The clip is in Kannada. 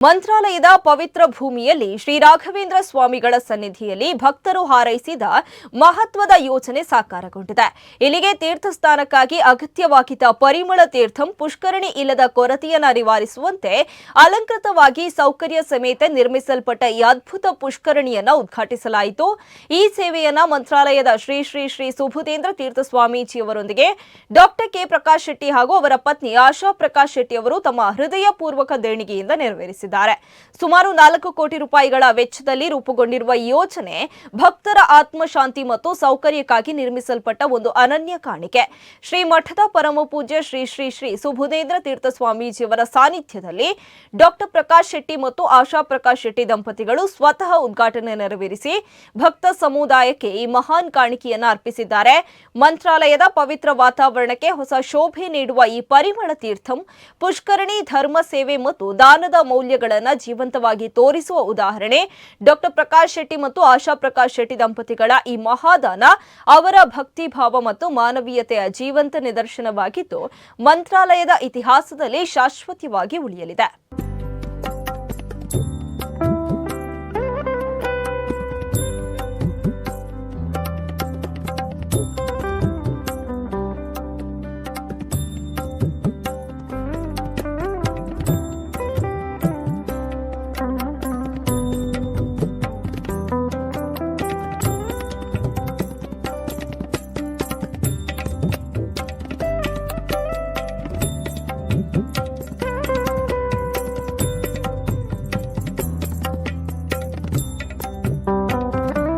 ಮಂತ್ರಾಲಯದ ಪವಿತ್ರ ಭೂಮಿಯಲ್ಲಿ ಶ್ರೀ ರಾಘವೇಂದ್ರ ಸ್ವಾಮಿಗಳ ಸನ್ನಿಧಿಯಲ್ಲಿ ಭಕ್ತರು ಹಾರೈಸಿದ ಮಹತ್ವದ ಯೋಜನೆ ಸಾಕಾರಗೊಂಡಿದೆ. ಇಲ್ಲಿಗೆ ತೀರ್ಥಸ್ಥಾನಕ್ಕಾಗಿ ಅಗತ್ಯವಾಗಿದ್ದ ಪರಿಮಳ ತೀರ್ಥಂ ಪುಷ್ಕರಣಿ ಇಲ್ಲದ ಕೊರತೆಯನ್ನು ನಿವಾರಿಸುವಂತೆ ಅಲಂಕೃತವಾಗಿ ಸೌಕರ್ಯ ಸಮೇತ ನಿರ್ಮಿಸಲ್ಪಟ್ಟ ಈ ಅದ್ಭುತ ಪುಷ್ಕರಣಿಯನ್ನು ಉದ್ಘಾಟಿಸಲಾಯಿತು. ಈ ಸೇವೆಯನ್ನ ಮಂತ್ರಾಲಯದ ಶ್ರೀ ಶ್ರೀ ಶ್ರೀ ಸುಭುದೇಂದ್ರ ತೀರ್ಥ ಸ್ವಾಮೀಜಿಯವರೊಂದಿಗೆ ಡಾಕ್ಟರ್ ಕೆ ಪ್ರಕಾಶ್ ಶೆಟ್ಟಿ ಹಾಗೂ ಅವರ ಪತ್ನಿ ಆಶಾ ಪ್ರಕಾಶ್ ಶೆಟ್ಟಿ ಅವರು ತಮ್ಮ ಹೃದಯಪೂರ್ವಕ ದೇಣಿಗೆಯಿಂದ ನೆರವೇರಿಸಿದ್ದಾರೆ ಸುಮಾರು ನಾಲ್ಕು ಕೋಟಿ ರೂಪಾಯಿಗಳ ವೆಚ್ಚದಲ್ಲಿ ರೂಪುಗೊಂಡಿರುವ ಯೋಜನೆ ಭಕ್ತರ ಆತ್ಮಶಾಂತಿ ಮತ್ತು ಸೌಕರ್ಯಕ್ಕಾಗಿ ನಿರ್ಮಿಸಲ್ಪಟ್ಟ ಒಂದು ಅನನ್ಯ ಕಾಣಿಕೆ. ಶ್ರೀ ಮಠದ ಪರಮ ಪೂಜ್ಯ ಶ್ರೀ ಶ್ರೀ ಶ್ರೀ ಸುಬುಧೇಂದ್ರ ತೀರ್ಥ ಸ್ವಾಮೀಜಿಯವರ ಸಾನ್ನಿಧ್ಯದಲ್ಲಿ ಡಾಕ್ಟರ್ ಪ್ರಕಾಶ್ ಶೆಟ್ಟಿ ಮತ್ತು ಆಶಾ ಪ್ರಕಾಶ್ ಶೆಟ್ಟಿ ದಂಪತಿಗಳು ಸ್ವತಃ ಉದ್ಘಾಟನೆ ನೆರವೇರಿಸಿ ಭಕ್ತ ಸಮುದಾಯಕ್ಕೆ ಈ ಮಹಾನ್ ಕಾಣಿಕೆಯನ್ನ ಅರ್ಪಿಸಿದ್ದಾರೆ. ಮಂತ್ರಾಲಯದ ಪವಿತ್ರ ವಾತಾವರಣಕ್ಕೆ ಹೊಸ ಶೋಭೆ ನೀಡುವ ಈ ಪರಿಮಳ ತೀರ್ಥಂ, ಪುಷ್ಕರಣಿ ಧರ್ಮ ಸೇವೆ ಮತ್ತು ದಾನದ ಮೌಲ್ಯಗಳನ್ನು ಜೀವಂತವಾಗಿ ತೋರಿಸುವ ಉದಾಹರಣೆ ಡಾಕ್ಟರ್ ಪ್ರಕಾಶ್ ಶೆಟ್ಟಿ ಮತ್ತು ಆಶಾ ಪ್ರಕಾಶ್ ಶೆಟ್ಟಿ ದಂಪತಿಗಳ ಈ ಮಹಾದಾನ ಅವರ ಭಕ್ತಿ ಭಾವ ಮತ್ತು ಮಾನವೀಯತೆಯ ಜೀವಂತ ನಿದರ್ಶನವಾಗಿದ್ದು, ಮಂತ್ರಾಲಯದ ಇತಿಹಾಸದಲ್ಲಿ ಶಾಶ್ವತವಾಗಿ ಉಳಿಯಲಿದೆ.